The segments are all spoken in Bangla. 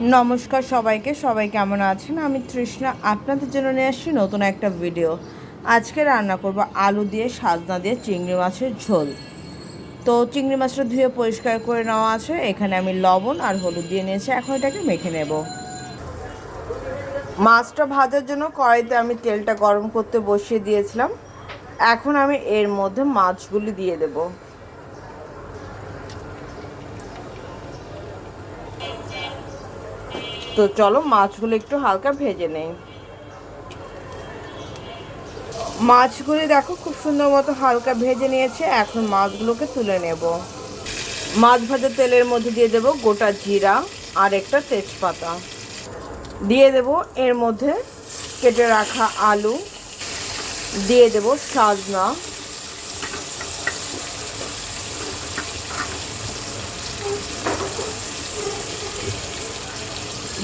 নমস্কার সবাইকে, সবাই কেমন আছেন? আমি তৃষ্ণা, আপনাদের জন্য নিয়ে আসছি নতুন একটা ভিডিও আজকে রান্না করব আলু দিয়ে, সাজনা দিয়ে চিংড়ি মাছের ঝোল। তো চিংড়ি মাছটা ধুয়ে পরিষ্কার করে নেওয়া আছে। এখানে আমি লবণ আর হলুদ দিয়ে নিয়েছি। এখন এটাকে মেখে নেব। মাছটা ভাজার জন্য কড়াইতে আমি তেলটা গরম করতে বসিয়ে দিয়েছিলাম। এখন আমি এর মধ্যে মাছগুলি দিয়ে দেবো। তো চলো মাছগুলো একটু হালকা ভেজে নেই। মাছগুলি দেখো খুব সুন্দর মতো হালকা ভেজে নিয়েছে, এখন মাছগুলোকে তুলে নেব। মাছ ভাজা তেলের মধ্যে দিয়ে দেব গোটা জিরা আর একটা তেজপাতা। দিয়ে দেব এর মধ্যে কেটে রাখা আলু। দিয়ে দেব সাজনা।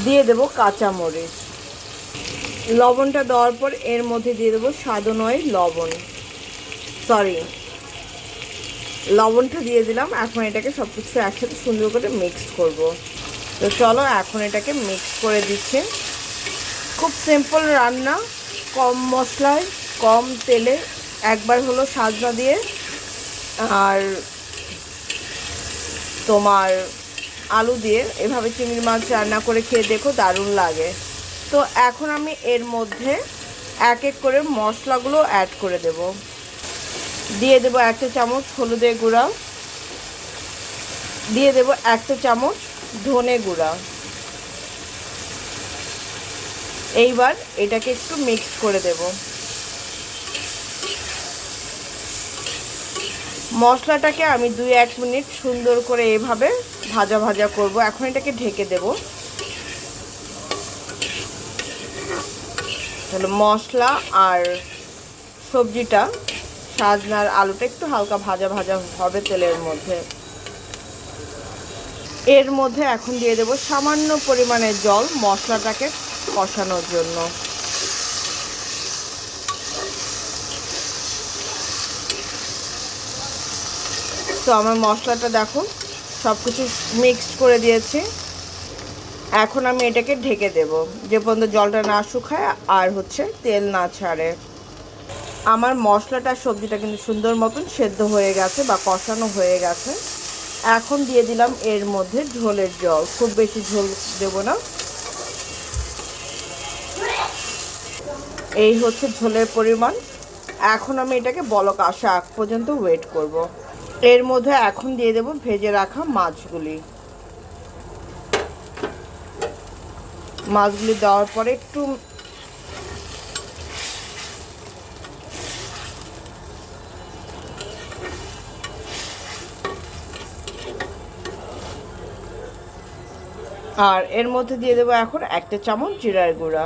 দিয়ে দেব কাঁচামরিচ। লবণটা দেওয়ার পর এর মধ্যে দিয়ে দেবো নয় লবণ। সরি লবণটা দিয়ে দিলাম। এখন এটাকে সব কিছু একসাথে সুন্দর করে মিক্স করব। তো চলো এখন এটাকে মিক্স করে দিচ্ছে। খুব সিম্পল রান্না, কম মশলায়, কম তেলে, একবার হলো সাজনা দিয়ে। আর তোমার আলু দিয়ে এভাবে চিংড়ি মাছ রান্না করে খেয়ে দেখো দারুণ লাগে। তো এখন আমি এর মধ্যে এক এক করে মশলাগুলো অ্যাড করে দেব। দিয়ে দেব একটা চামচ হলুদের গুঁড়া। দিয়ে দেব একটা চামচ ধনে গুঁড়া। এইবার এটাকে একটু মিক্স করে দেবো। মশলাটাকে আমি দুই, এক মিনিট সুন্দর করে এভাবে ভাজা ভাজা করব। এখন এটাকে ঢেকে দেব। তাহলে মশলা আর সবজিটা, সাজনার আলুটা একটু হালকা ভাজা ভাজা হবে তেলের মধ্যে। এর মধ্যে এখন দিয়ে দেব সামান্য পরিমাণে জল মশলাটাকে কষানোর জন্য। তো আমার মশলাটা দেখো সব কিছু মিক্সড করে দিয়েছি। এখন আমি এটাকে ঢেকে দেব, যে পর্যন্ত জলটা না শুকায় আর হচ্ছে তেল না ছাড়ে। আমার মশলাটা সবজিটা কিন্তু সুন্দর মতন সেদ্ধ হয়ে গেছে বা কষানো হয়ে গেছে। এখন দিয়ে দিলাম এর মধ্যে ঝোলের জল, খুব বেশি ঝোল দেব না। এই হচ্ছে ঝোলের পরিমাণ। এখন আমি এটাকে বলক আসা আগ পর্যন্ত ওয়েট করব। এর মধ্যে এখন দিয়ে দেব ভেজে রাখা মাছগুলি। মাছগুলি দেওয়ার পরে একটু আর এর মধ্যে দিয়ে দেবো এখন একটা চামচ জিরার গুঁড়া।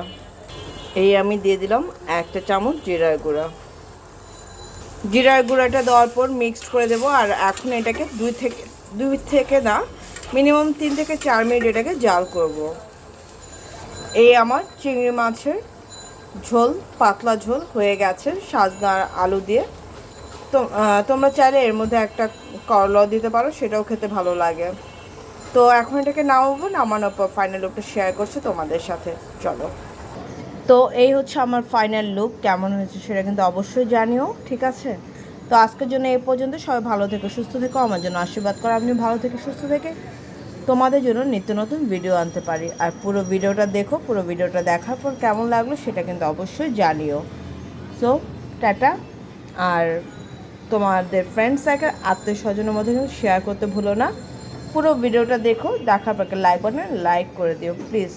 এই আমি দিয়ে দিলাম একটা চামচ জিরার গুঁড়া। জিরার গুঁড়াটা দেওয়ার পর মিক্সড করে দেবো, আর এখন এটাকে দুই থেকে দুই থেকে না মিনিমাম তিন থেকে চার মিনিট এটাকে জাল করব। এই আমার চিংড়ি মাছের ঝোল, পাতলা ঝোল হয়ে গেছে সাজনার আলু দিয়ে। তো তোমরা চাইলে এর মধ্যে একটা করলাও দিতে পারো, সেটাও খেতে ভালো লাগে। তো এখন এটাকে নামাবো, নামানোর পর ফাইনাল লুকটা শেয়ার করছে তোমাদের সাথে। চলো। তো এই হচ্ছে আমার ফাইনাল লুক কেমন হয়েছে সেটা কিন্তু অবশ্যই জানিও, ঠিক আছে? তো আজকের জন্য এই পর্যন্ত, সবাই ভালো থেকে, সুস্থ থেকো, আমার জন্য আশীর্বাদ করো আপনি ভালো থেকে সুস্থ থেকে তোমাদের জন্য নিত্য নতুন ভিডিও আনতে পারি। আর পুরো ভিডিওটা দেখো, পুরো ভিডিওটা দেখার পর কেমন লাগল সেটা কিন্তু অবশ্যই জানিও। So tata. আর তোমাদের ফ্রেন্ড সার্কেল আত্মীয় স্বজনের মধ্যে শেয়ার করতে ভুলো না। পুরো ভিডিওটা দেখো, দেখার পর লাইক বাটনে লাইক করে দিও প্লিজ